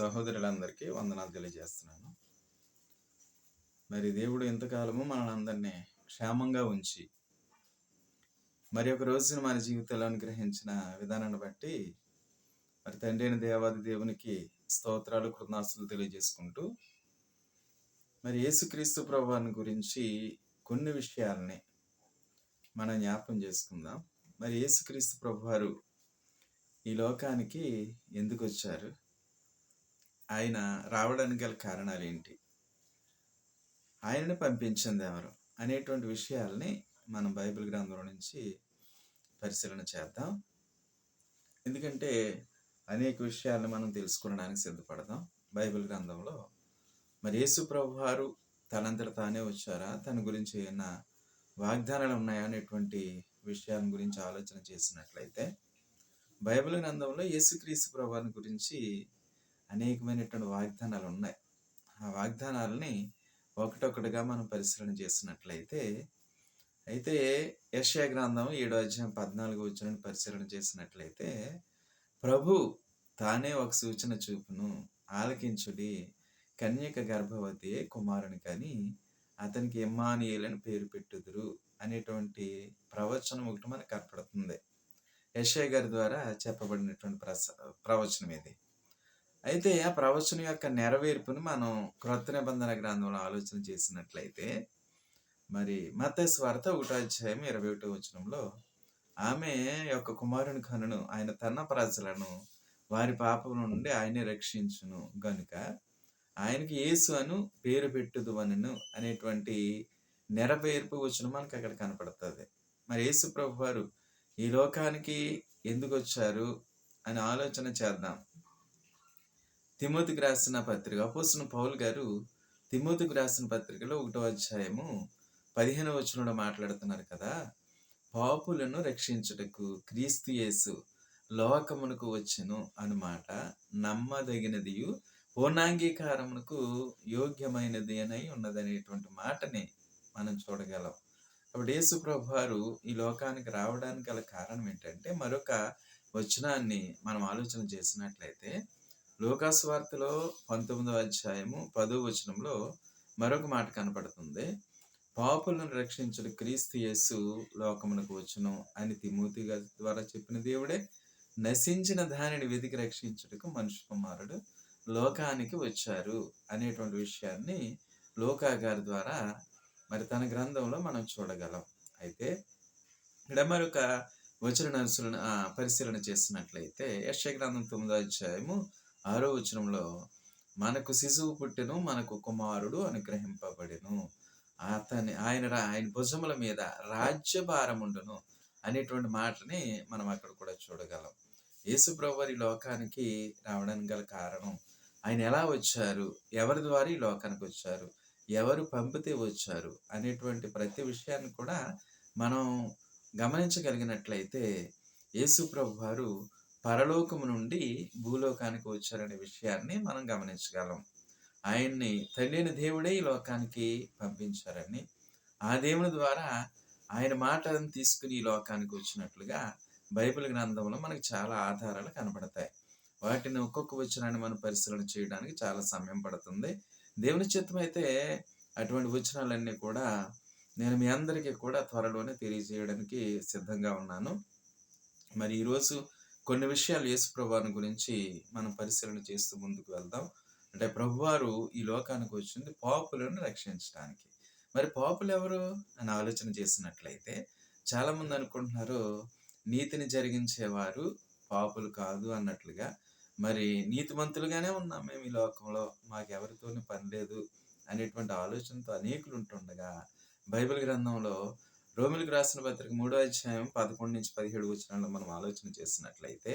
సహోదరులందరికీ వందనాలు తెలియజేస్తున్నాను. మరి దేవుడు ఎంతకాలము మనల్ని అందరినీ క్షేమంగా ఉంచి మరి ఒక రోజున మన జీవితంలో అనుగ్రహించిన విధానాన్ని బట్టి మరి తండ్రి అయిన దేవాది దేవునికి స్తోత్రాలు కృతజ్ఞాస్తులు తెలియజేసుకుంటూ మరి యేసుక్రీస్తు ప్రభావాన్ని గురించి కొన్ని విషయాలని మనం జ్ఞాపం చేసుకుందాం. మరి యేసుక్రీస్తు ప్రభువారు ఈ లోకానికి ఎందుకు వచ్చారు? ఆయన రావడానికి గల కారణాలు ఏంటి ఆయనని పంపించింది ఎవరు? అనేటువంటి విషయాల్ని మనం బైబిల్ గ్రంథం నుంచి పరిశీలన చేద్దాం. ఎందుకంటే అనేక విషయాలను మనం తెలుసుకోవడానికి సిద్ధపడదాం. బైబిల్ గ్రంథంలో మరి యేసు ప్రభు వారు తనంతట తానే వచ్చారా? తన గురించి ఏమైనా వాగ్దానాలు ఉన్నాయా? అనేటువంటి విషయాల గురించి ఆలోచన చేసినట్లయితే బైబిల్ గ్రంథంలో యేసుక్రీస్తు ప్రభాని గురించి అనేకమైనటువంటి వాగ్దానాలు ఉన్నాయి ఆ వాగ్దానాలని ఒకటొకటిగా మనం పరిశీలన చేసినట్లయితే అయితే యెషయా గ్రంథం ఏడో అధ్యాయం పద్నాలుగు వచ్చిన పరిశీలన చేసినట్లయితే ప్రభు తానే ఒక సూచన చూపును ఆలకించుడి కన్యక గర్భవతి కుమారుని కానీ అతనికి ఎమ్మానియేలని పేరు పెట్టుదురు అనేటువంటి ప్రవచనం ఒకటి మనకు కనపడుతుంది. యెషయా గారి ద్వారా చెప్పబడినటువంటి ప్రస ప్రవచనం ఇది. అయితే ఆ ప్రవచనం యొక్క నెరవేర్పును మనం క్రొత్త నిబంధన గ్రంథంలో ఆలోచన చేసినట్లయితే మరి మత స్వార్థ ఒకటో ఇరవై ఒకటో వచనంలో ఆమె యొక్క కుమారుని కనును ఆయన తన ప్రజలను వారి పాపం నుండి ఆయనే రక్షించును గనుక ఆయనకి యేసు అను పేరు పెట్టుదు అనను అనేటువంటి నెరవేర్పు వచ్చిన మనకు అక్కడ కనపడుతుంది. మరి యేసు ప్రభు వారు ఈ లోకానికి ఎందుకు వచ్చారు అని ఆలోచన చేద్దాం. తిమోతికి రాసిన పత్రిక అపోసిన పౌల్ గారు తిమోతికి రాసిన పత్రికలో ఒకటో అధ్యాయము పదిహేను వచనంలో మాట్లాడుతున్నారు కదా. పాపులను రక్షించుటకు క్రీస్తు యేసు లోకమునకు వచ్చెను అన్నమాట నమ్మదగినదియు పూర్ణాంగీకారమునకు యోగ్యమైనది అని ఉన్నదనేటువంటి మాటని మనం చూడగలం. అప్పుడు యేసు వారు ఈ లోకానికి రావడానికి గల కారణం ఏంటంటే మరొక వచనాన్ని మనం ఆలోచన చేసినట్లయితే లోకాస్వార్తలో పంతొమ్మిదవ అధ్యాయము పదో వచనంలో మరొక మాట కనపడుతుంది. పాపులను రక్షించిన క్రీస్తు యేసు లోకమునకు వచ్చును అని తిమూతి గారి ద్వారా చెప్పిన దేవుడే నశించిన దానిని వెతికి రక్షించుటకు మనుషు కుమారుడు లోకానికి వచ్చారు అనేటువంటి విషయాన్ని లోకా గారి ద్వారా మరి తన గ్రంథంలో మనం చూడగలం. అయితే ఇక్కడ మరొక వచన నరుసులను పరిశీలన చేసినట్లయితే యక్ష గ్రంథం తొమ్మిదో అధ్యాయము ఆరో వచనంలో మనకు శిశువు పుట్టెను మనకు కుమారుడు అనుగ్రహింపబడెను. అతని ఆయన ఆయన భుజముల మీద రాజ్యభారముండును అనేటువంటి మాటని మనం అక్కడ కూడా చూడగలం. యేసు లోకానికి రావడానికి గల కారణం ఆయన ఎలా వచ్చారు ఎవరి ద్వారా ఈ లోకానికి వచ్చారు ఎవరు పంపితే వచ్చారు అనేటువంటి ప్రతి విషయాన్ని కూడా మనం గమనించగలిగినట్లయితే యేసు ప్రభు వారు పరలోకము నుండి భూలోకానికి వచ్చారనే విషయాన్ని మనం గమనించగలం. ఆయన్ని తండ్రిని దేవుడే ఈ లోకానికి పంపించారని. ఆ దేవుని ద్వారా ఆయన మాటలను తీసుకుని ఈ లోకానికి వచ్చినట్లుగా బైబిల్ గ్రంథంలో మనకు చాలా ఆధారాలు కనబడతాయి. వాటిని ఒక్కొక్క వచనాన్ని మనం పరిశీలన చేయడానికి చాలా సమయం పడుతుంది. దేవుని చిత్తం అయితే అటువంటి వచనాలన్నీ కూడా నేను మీ అందరికీ కూడా త్వరలోనే తెలియజేయడానికి సిద్ధంగా ఉన్నాను. మరి ఈరోజు కొన్ని విషయాలు యేసు గురించి మనం పరిశీలన చేస్తూ ముందుకు వెళ్దాం. అంటే ప్రభువారు ఈ లోకానికి వచ్చింది పాపులను రక్షించడానికి. మరి పాపులు ఎవరు అని ఆలోచన చేసినట్లయితే చాలామంది అనుకుంటున్నారు నీతిని జరిగించేవారు పాపులు కాదు అన్నట్లుగా. మరి నీతిమంతులుగానే ఉన్నాం మేము ఈ లోకంలో మాకెవరితోని పని లేదు అనేటువంటి ఆలోచనతో అనేకులు ఉంటుండగా బైబిల్ గ్రంథంలో రోమిలకు రాసిన పత్రిక మూడో అధ్యాయం పదకొండు నుంచి పదిహేడు వచనాల్లో మనం ఆలోచన చేసినట్లయితే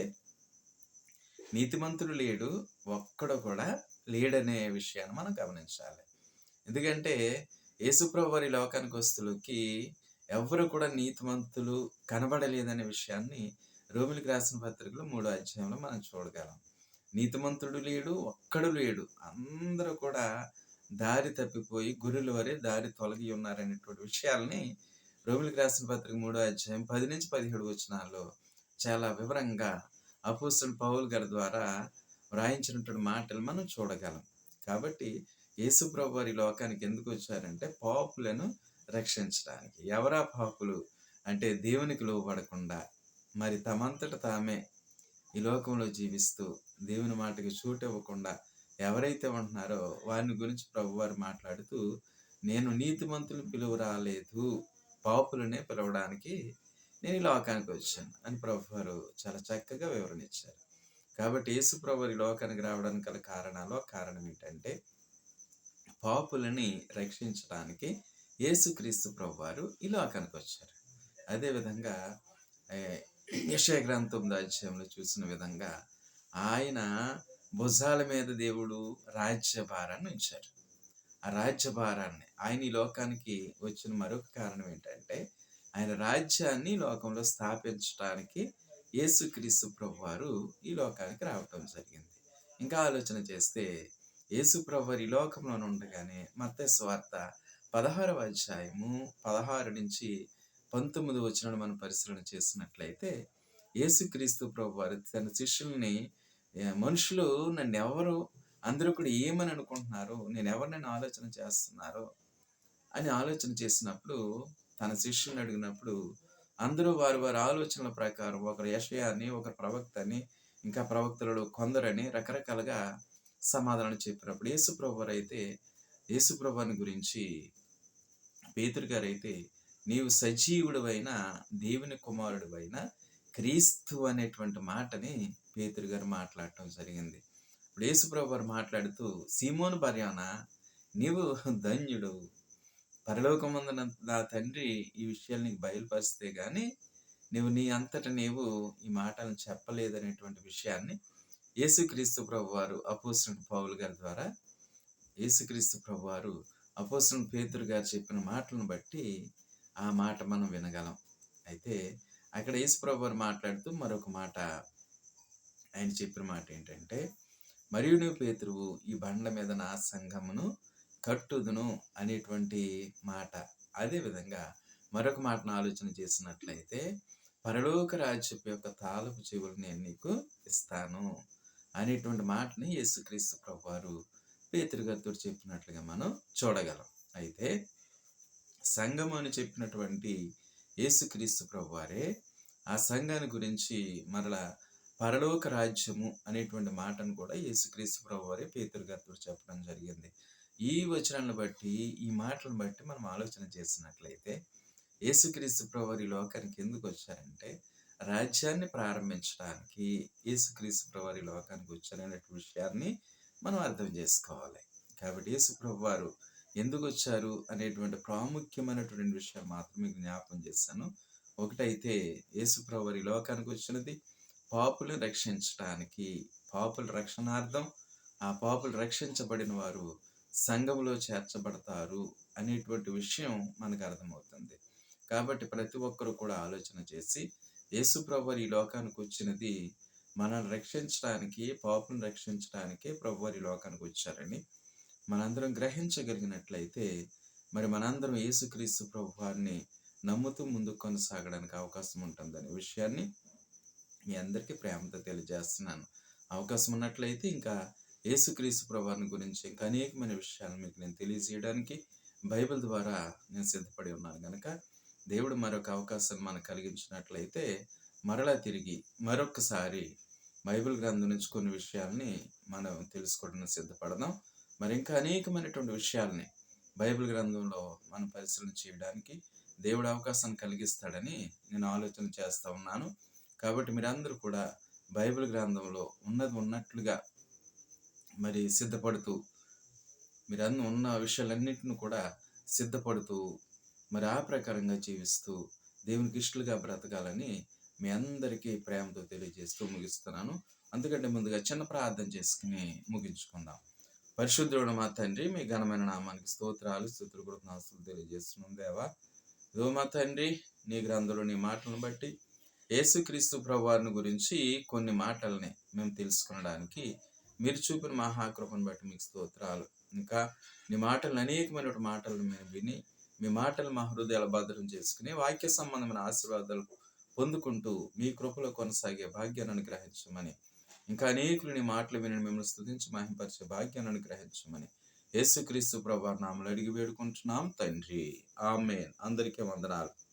నీతిమంతుడు లేడు ఒక్కడు కూడా లేడనే విషయాన్ని మనం గమనించాలి. ఎందుకంటే యేసుప్రభు వారి లోకానికి వస్తులకి ఎవరు కూడా నీతిమంతులు కనబడలేదనే విషయాన్ని రోమిలకు రాసిన పత్రికలో మూడో అధ్యాయంలో మనం చూడగలం. నీతిమంతుడు లేడు ఒక్కడు లేడు అందరూ కూడా దారి తప్పిపోయి గురుల వరే దారి తొలగి ఉన్నారనేటువంటి విషయాల్ని రోమిలకు రాసిన పత్రిక మూడో అధ్యాయం పది నుంచి పదిహేడు వచనాల్లో చాలా వివరంగా అపోసల్ పౌల్ గారి ద్వారా వ్రాయించినటువంటి మాటలు మనం చూడగలం. కాబట్టి యేసు ప్రభువారి లోకానికి ఎందుకు వచ్చారంటే పాపులను రక్షించడానికి. ఎవరా పాపులు? అంటే దేవునికి లోబడకుండా మరి తమంతట తామే ఈ లోకంలో జీవిస్తూ దేవుని మాటకి చోటు ఇవ్వకుండా ఎవరైతే ఉంటున్నారో వారిని గురించి ప్రభువారు మాట్లాడుతూ నేను నీతిమంతులు పిలువ రాలేదు పాపులనే పిలవడానికి నేను ఈ లోకానికి వచ్చాను అని ప్రభువారు చాలా చక్కగా వివరణ ఇచ్చారు. కాబట్టి యేసు ప్రభు ఈ లోకానికి రావడానికి గల కారణాలు కారణం ఏంటంటే పాపులని రక్షించడానికి యేసుక్రీస్తు ప్రభువారు ఈ లోకానికి వచ్చారు. అదేవిధంగా యశయ గ్రంథం అధ్యాయంలో చూసిన విధంగా ఆయన భుజాల మీద దేవుడు రాజ్యభారాన్ని ఉంచారు. ఆ రాజ్యభారాన్ని ఆయన ఈ లోకానికి వచ్చిన మరొక కారణం ఏంటంటే ఆయన రాజ్యాన్ని లోకంలో స్థాపించడానికి యేసుక్రీస్తు ప్రభు వారు ఈ లోకానికి రావటం జరిగింది. ఇంకా ఆలోచన చేస్తే యేసు ప్రభు వారు ఈ లోకంలో ఉండగానే మత్త స్వార్త పదహారవ అధ్యాయము పదహారు నుంచి పంతొమ్మిది వచ్చిన మనం పరిశీలన చేసినట్లయితే యేసుక్రీస్తు ప్రభు వారు తన శిష్యుల్ని మనుషులు నన్ను ఎవరు అందరూ కూడా ఏమని అనుకుంటున్నారు నేను ఎవరినైనా ఆలోచన చేస్తున్నారో అని ఆలోచన చేసినప్పుడు తన శిష్యుని అడిగినప్పుడు అందరూ వారి వారి ఆలోచనల ప్రకారం ఒకరు యషయాన్ని ఒకరు ప్రవక్త అని ఇంకా ప్రవక్తలలో కొందరని రకరకాలుగా సమాధానం చెప్పినప్పుడు యేసుప్రభు అయితే యేసుప్రభుని గురించి పేతురు గారు అయితే నీవు సజీవుడువైన దేవుని కుమారుడువైన క్రీస్తు అనేటువంటి మాటని పేతురు గారు మాట్లాడటం జరిగింది. ఇప్పుడు యేసుప్రభు వారు మాట్లాడుతూ సీమోను పర్యాన నీవు ధన్యుడు. పరలోకమందున నా తండ్రి ఈ విషయాలు నీకు బయలుపరిస్తే కానీ నువ్వు నీ అంతట నీవు ఈ మాటలను చెప్పలేదనేటువంటి విషయాన్ని యేసుక్రీస్తు ప్రభు వారు అపోసిన పౌలు గారి ద్వారా యేసుక్రీస్తు ప్రభు వారు అపోసిన పేతురు గారు చెప్పిన మాటలను బట్టి ఆ మాట మనం వినగలం. అయితే అక్కడ యేసు ప్రభు వారు మాట్లాడుతూ మరొక మాట ఆయన చెప్పిన మాట ఏంటంటే మరియు పేతురువు ఈ బండ్ల మీద నా సంఘమును కట్టుదును అనేటువంటి మాట. అదేవిధంగా మరొక మాటను ఆలోచన చేసినట్లయితే పరలోక రాజ్యపు యొక్క తాలపు చెవులు నేను నీకు ఇస్తాను అనేటువంటి మాటని యేసుక్రీస్తు ప్రభు వారు పేతురు చెప్పినట్లుగా మనం చూడగలం. అయితే సంఘం అని చెప్పినటువంటి యేసుక్రీస్తు ప్రభు వారే ఆ సంఘాన్ని గురించి మరలా పరలోక రాజ్యము అనేటువంటి మాటను కూడా యేసుక్రీస్తు ప్రభు వారే పేతురు గారితో చెప్పడం జరిగింది. ఈ వచనాలను బట్టి ఈ మాటలను బట్టి మనం ఆలోచన చేసినట్లయితే యేసుక్రీస్తు ప్రభు ఈ లోకానికి ఎందుకు వచ్చారంటే రాజ్యాన్ని ప్రారంభించడానికి యేసుక్రీస్తు ప్రభు వారు ఈ లోకానికి వచ్చారనే విషయాన్ని మనం అర్థం చేసుకోవాలి. కాబట్టి యేసు ప్రభు వారు ఎందుకు వచ్చారు అనేటువంటి ప్రాముఖ్యమైనటువంటి విషయం మాత్రమే జ్ఞాపం చేస్తాను. ఒకటైతే యేసు ప్రభు ఈ లోకానికి వచ్చినది పాపులు రక్షించటానికి పాపుల రక్షణార్థం ఆ పాపులు రక్షించబడిన వారు సంఘంలో చేర్చబడతారు అనేటువంటి విషయం మనకు అర్థమవుతుంది. కాబట్టి ప్రతి ఒక్కరూ కూడా ఆలోచన చేసి యేసు ఈ లోకానికి వచ్చినది మనల్ని రక్షించడానికి పాపులను రక్షించడానికి ప్రభువారి లోకానికి వచ్చారని మనందరం గ్రహించగలిగినట్లయితే మరి మనందరం యేసుక్రీస్తు ప్రభువారిని నమ్ముతూ ముందుకు కొనసాగడానికి అవకాశం ఉంటుందనే విషయాన్ని మీ అందరికీ ప్రేమతో తెలియజేస్తున్నాను. అవకాశం ఉన్నట్లయితే ఇంకా యేసుక్రీస్తు ప్రభాని గురించి ఇంకా అనేకమైన విషయాలు మీకు నేను తెలియజేయడానికి బైబిల్ ద్వారా నేను సిద్ధపడి ఉన్నాను కనుక దేవుడు మరొక అవకాశం మనకు కలిగించినట్లయితే మరలా తిరిగి మరొకసారి బైబిల్ గ్రంథం నుంచి కొన్ని విషయాల్ని మనం తెలుసుకోవడానికి సిద్ధపడదాం. మరి ఇంకా అనేకమైనటువంటి విషయాల్ని బైబిల్ గ్రంథంలో మనం పరిశీలన చేయడానికి దేవుడు అవకాశం కలిగిస్తాడని నేను ఆలోచన చేస్తూ ఉన్నాను. కాబట్టి మీరందరూ కూడా బైబిల్ గ్రంథంలో ఉన్నది ఉన్నట్లుగా మరి సిద్ధపడుతూ మీరన్నీ ఉన్న విషయాలన్నింటిని కూడా సిద్ధపడుతూ మరి ఆ ప్రకారంగా జీవిస్తూ దేవునికి ఇష్టలుగా బ్రతకాలని మీ అందరికీ ప్రేమతో తెలియజేస్తూ ముగిస్తున్నాను. అందుకంటే ముందుగా చిన్న ప్రార్థన చేసుకుని ముగించుకుందాం. పరిశుద్ధుడు మా తండ్రి మీ ఘనమైన నామానికి స్తోత్రాలు స్థుతులు కృతజ్ఞతలు తెలియజేస్తున్నాం దేవా. ఇదో మా తండ్రి నీ గ్రంథంలో నీ మాటలను బట్టి యేసుక్రీస్తు ప్రభువారిని గురించి కొన్ని మాటల్ని మేము తెలుసుకునడానికి మీరు చూపిన మహాకృపను బట్టి మీకు స్తోత్రాలు. ఇంకా మీ మాటలు అనేకమైన మాటలను మేము విని మీ మాటలు మా హృదయాల భద్రం చేసుకుని వాక్య సంబంధమైన ఆశీర్వాదాలు పొందుకుంటూ మీ కృపలో కొనసాగే భాగ్యాన్ని అనుగ్రహించమని ఇంకా అనేకులు నీ మాటలు విని మిమ్మల్ని స్తుతించి మహింపరిచే భాగ్యాన్ని అనుగ్రహించమని యేసుక్రీస్తు ప్రభు నామలు అడిగి వేడుకుంటున్నాం. తండ్రి ఆమెన్. అందరికీ వందనాలు.